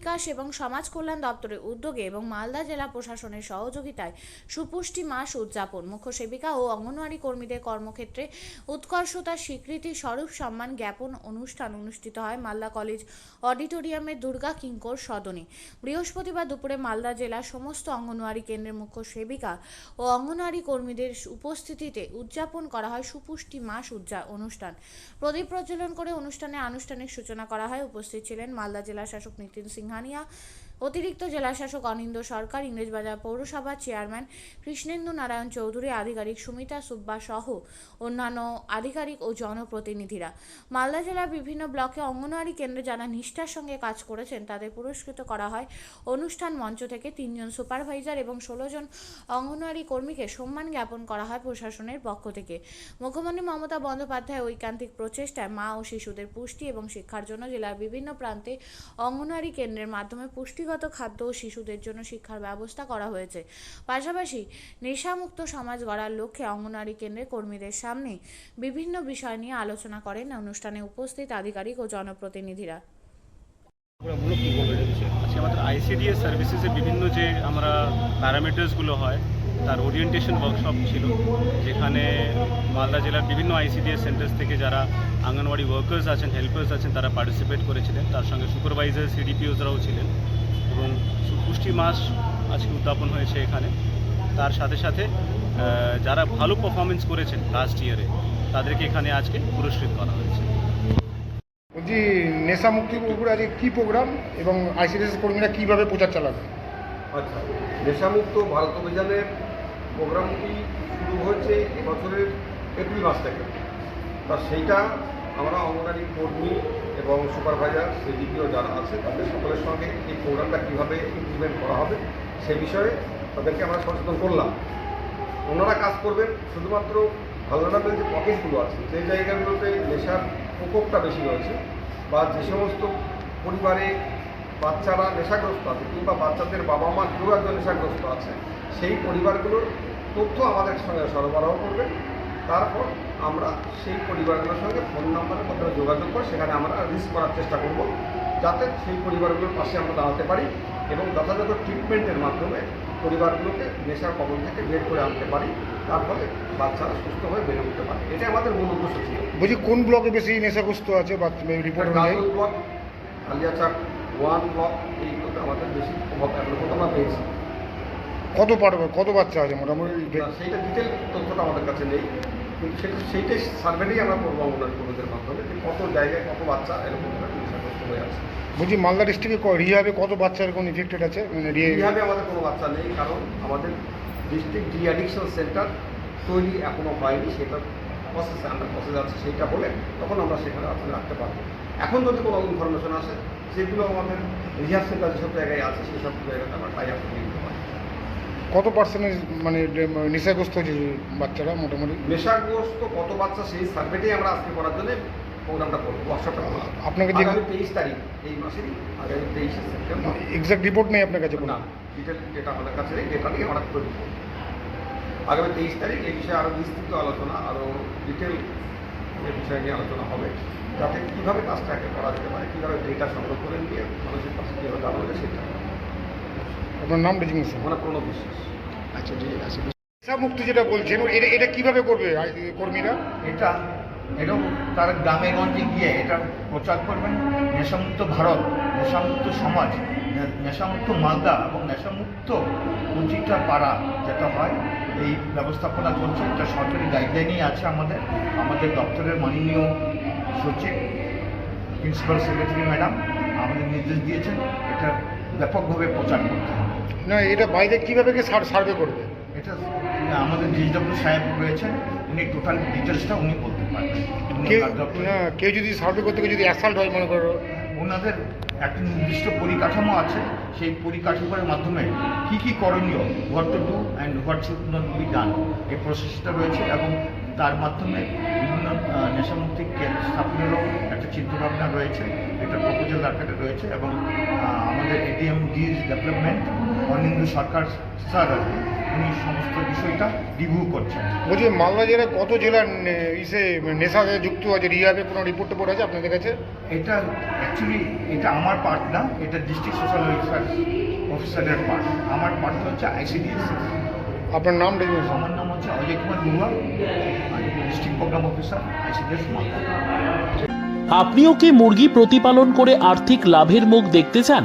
বিকাশ এবং সমাজ কল্যাণ দপ্তরের উদ্যোগে এবং মালদা জেলা প্রশাসনের সহযোগিতায় সুপুষ্টি মাস উদযাপন। মুখ্য সেবিকা ও অঙ্গনওয়াড়ি কর্মীদের কর্মক্ষেত্রে উৎকর্ষতার স্বীকৃতি স্বরূপ সম্মান জ্ঞাপন অনুষ্ঠান অনুষ্ঠিত হয় মালদা কলেজ অডিটোরিয়ামের দুর্গা কিঙ্কর সদনে। বৃহস্পতিবার দুপুরে মালদা জেলার সমস্ত অঙ্গনওয়াড়ি কেন্দ্রের মুখ্য সেবিকা ও অঙ্গনওয়াড়ি কর্মীদের উপস্থিতিতে উদযাপন করা হয় সুপুষ্টি মাস উদযা অনুষ্ঠান। প্রদীপ প্রজ্বলন করে অনুষ্ঠানে আনুষ্ঠানিক সূচনা করা হয়। উপস্থিত ছিলেন মালদা জেলা শাসক নিতিন सिंघानिया। অতিরিক্ত জেলাশাসক অনিন্দ সরকার, ইংরেজবাজার পৌরসভার চেয়ারম্যান কৃষ্ণেন্দু নারায়ণ চৌধুরী, আধিকারিক সুমিতা সুব্বা সহ অন্যান্য আধিকারিক ও জনপ্রতিনিধিরা। মালদা জেলার বিভিন্ন ব্লকে অঙ্গনওয়াড়ি কেন্দ্রে যারা নিষ্ঠার সঙ্গে কাজ করেছেন, তাদের পুরস্কৃত করা হয় অনুষ্ঠান মঞ্চ থেকে তিনজন সুপারভাইজার এবং ষোলো জন অঙ্গনওয়াড়ি কর্মীকে সম্মান জ্ঞাপন করা হয় প্রশাসনের পক্ষ থেকে। মুখ্যমন্ত্রী মমতা বন্দ্যোপাধ্যায় ঐকান্তিক প্রচেষ্টায় মা ও শিশুদের পুষ্টি এবং শিক্ষার জন্য জেলার বিভিন্ন প্রান্তে অঙ্গনওয়াড়ি কেন্দ্রের মাধ্যমে পুষ্টিগত খাদ্য ও শিশুদের জন্য শিক্ষার ব্যবস্থা করা হয়েছে। পাশাপাশি নেশামুক্ত সমাজ গড়ার লক্ষ্যে অঙ্গনওয়াড়ি কেন্দ্রে কর্মীদের সামনে বিভিন্ন বিষয় নিয়ে আলোচনা করেন অনুষ্ঠানে উপস্থিত আধিকারিক ও জনপ্রতিনিধিরা। আজকে আমাদের আইসিডিএস সার্ভিসেসে বিভিন্ন যে আমরা প্যারামিটার্সগুলো হয় তার ওরিয়েন্টেশন ওয়ার্কশপ ছিল যেখানে মালদা জেলার বিভিন্ন আইসিডিএস সেন্টার্স থেকে যারা আঙ্গনওয়াড়ি ওয়ার্কার্স আছেন হেল্পার্স আছেন তারা পার্টিসিপেট করেছিলেন। তার সঙ্গে সুপারভাইজার সিডিপিওসরাও ছিলেন। এবং পুষ্টি মাস আজকে উদ্যাপন হয়েছে এখানে। তার সাথে সাথে যারা ভালো পারফরমেন্স করেছেন লাস্ট ইয়ারে তাদেরকে এখানে আজকে পুরস্কৃত করা হয়েছে। বলছি নেশা মুক্তির উপরে আজকে কী প্রোগ্রাম এবং আইসিডিএস কর্মীরা কীভাবে প্রচার চালাবে? আচ্ছা নেশামুক্ত ভারত অভিযানের প্রোগ্রামটি শুরু হয়েছে এবছরের এপ্রিল মাস থেকে? তা সেইটা আমরা অঙ্গনারী কর্মী এবং সুপারভাইজার সিডিপিও যারা আছে, তাদের সকলের সঙ্গে এই প্রোগ্রামটা কীভাবে ইমপ্লিমেন্ট করা হবে সে বিষয়ে তাদেরকে আমরা সচেতন করলাম। ওনারা কাজ করবেন শুধুমাত্র ভালনারাবেল যে পকেটগুলো আছে সেই জায়গাগুলোতে নেশার প্রকোপটা বেশি রয়েছে বা যে সমস্ত পরিবারে বাচ্চারা নেশাগ্রস্ত আছে কিংবা বাচ্চাদের বাবা মা কেউ একজন নেশাগ্রস্ত আছে, সেই পরিবারগুলোর তথ্য আমাদের সঙ্গে সরবরাহ করবে তারপর আমরা সেই পরিবারগুলোর সঙ্গে ফোন নাম্বারের মাধ্যমে যোগাযোগ করে সেখানে আমরা রিস্ক করার চেষ্টা করব যাতে সেই পরিবারগুলোর পাশে আমরা দাঁড়াতে পারি এবং যথাযথ ট্রিটমেন্টের মাধ্যমে পরিবারগুলোকে নেশার কবল থেকে বের করে আনতে পারি। তার ফলে বাচ্চারা সুস্থ হয়ে বেড়ে উঠতে পারে। এটা আমাদের মূল উদ্দেশ্য ছিল। বলছি কোন ব্লকে বেশি নেশাগ্রস্ত আছে report block Kaliachak one block এইগুলোতে আমাদের বেশি প্রভাব এখন আমরা পেয়েছি। কত পারবে? কত বাচ্চা আছে? মোটামুটি সেইটা ডিটেল তথ্যটা আমাদের কাছে নেই। সেইটাই সার্ভেটাই আমরা করব অঙ্গনারী কর্মীদের মাধ্যমে যে কত জায়গায় কত বাচ্চা এরকম নেশাগ্রস্ত হয়ে আছে। বলছি মালদা ডিস্ট্রিক্টে রিহাবে কত বাচ্চা এরকম ইনফেক্টেড আছে? মানে রিহাবে আমাদের কোনো বাচ্চা নেই কারণ আমাদের ডিস্ট্রিক্ট ডি অ্যাডিকশন সেন্টার তৈরি এখনও হয়নি সেটা প্রসেসে আমরা প্রসেস আছে সেইটা হলে তখন আমরা সেখানে আসলে রাখতে পারব। এখন যদি কোনো ইনফরমেশন আসে সেগুলো আমাদের রিহাব সেন্টার যেসব জায়গায় আছে সেই সব জায়গাতে আমরা টাই আপ করে কত পার্সেন্টেজ মানে নেশাগ্রস্ত হয়েছে বাচ্চারা মোটামুটি? নেশাগ্রস্ত কত বাচ্চা সেই সার্ভেটাই আমরা আজকে করার জন্য প্রোগ্রামটা করব। ওয়ার্কশপটা করব আপনাকে যে তেইশ তারিখ এই মাসেরই আগামী তেইশে সেপ্টেম্বর। এক্সাক্ট রিপোর্ট নেই আপনার কাছে কোনো? না ডিটেল ডেটা আমাদের কাছে নেই ডেটা নিয়ে আমরা তৈরি আগামী তেইশ তারিখ এই বিষয়ে আরও বিস্তৃত আলোচনা আরও ডিটেল এই বিষয় নিয়ে আলোচনা হবে। যাতে কীভাবে কাজটাকে করা যেতে পারে কীভাবে ডেটা সংগ্রহ করে নিয়ে মানুষের কাছে কীভাবে দাঁড়ানো যায় সেটা। আপনার নাম মানে প্রণব বিশ্বাস। আচ্ছা ঠিক আছে। মুক্তি যেটা বলছেন এটা এটা কীভাবে করবে কর্মীরা? এটা এরকম তার গ্রামে গঞ্জে গিয়ে এটা প্রচার করবেন। নেশামুক্ত ভারত নেশামুক্ত সমাজ নেশামুক্ত মালদা এবং নেশামুক্ত প্রতিটা পাড়া যেটা হয় এই ব্যবস্থাপনা চলছে। এটা সরকারি গাইডলাইনেই আছে আমাদের। আমাদের দপ্তরের মাননীয় সচিব প্রিন্সিপাল সেক্রেটারি ম্যাডাম আমাদের নির্দেশ দিয়েছেন। এটা ব্যাপকভাবে প্রচার করতে হবে। না এটা বাইরে কীভাবে কি সার্ভে করবে? এটা আমাদের ডিজিডব্লিউ সাহেব রয়েছেন উনি টোটাল ডিটেলসটা উনি বলতে পারবেন। কেউ না কেউ যদি সার্ভে করতে যদি অ্যাসাল্ট হয় মনে করো। ওনাদের একটা নির্দিষ্ট পরিকাঠামো আছে সেই পরিকাঠামোর মাধ্যমে কি কি করণীয় what to do and what should not be done এই প্রসেসটা রয়েছে এবং তার মাধ্যমে বিভিন্ন নেশামুক্তি কেন্দ্র স্থাপনেরও একটা চিন্তাভাবনা রয়েছে একটা প্রপোজাল আকারে রয়েছে এবং আমাদের এডিএম ডিজ ডেভেলপমেন্ট অনিন্দ সরকার স্যার উনি সমস্ত বিষয়টা রিভিউ করছেন। বলছি মালদা জেলায় কত জেলার ইসে নেশাতে যুক্ত আছে রিহাবে কোনো রিপোর্ট টিপোর্ট আছে আপনাদের কাছে? এটা অ্যাকচুয়ালি এটা আমার পার্ট না এটা ডিস্ট্রিক্ট সোশ্যাল ওয়েলফেয়ার অফিসারের পার্ট আমার পার্ট হচ্ছে আইসিডিএস আপনার নাম ডেজিনেশন আমার নাম হচ্ছে Ajay Kumar Barua district programme officer ICDS Malda আপনিও কি মুরগি প্রতিপালন করে আর্থিক লাভের মুখ দেখতে চান?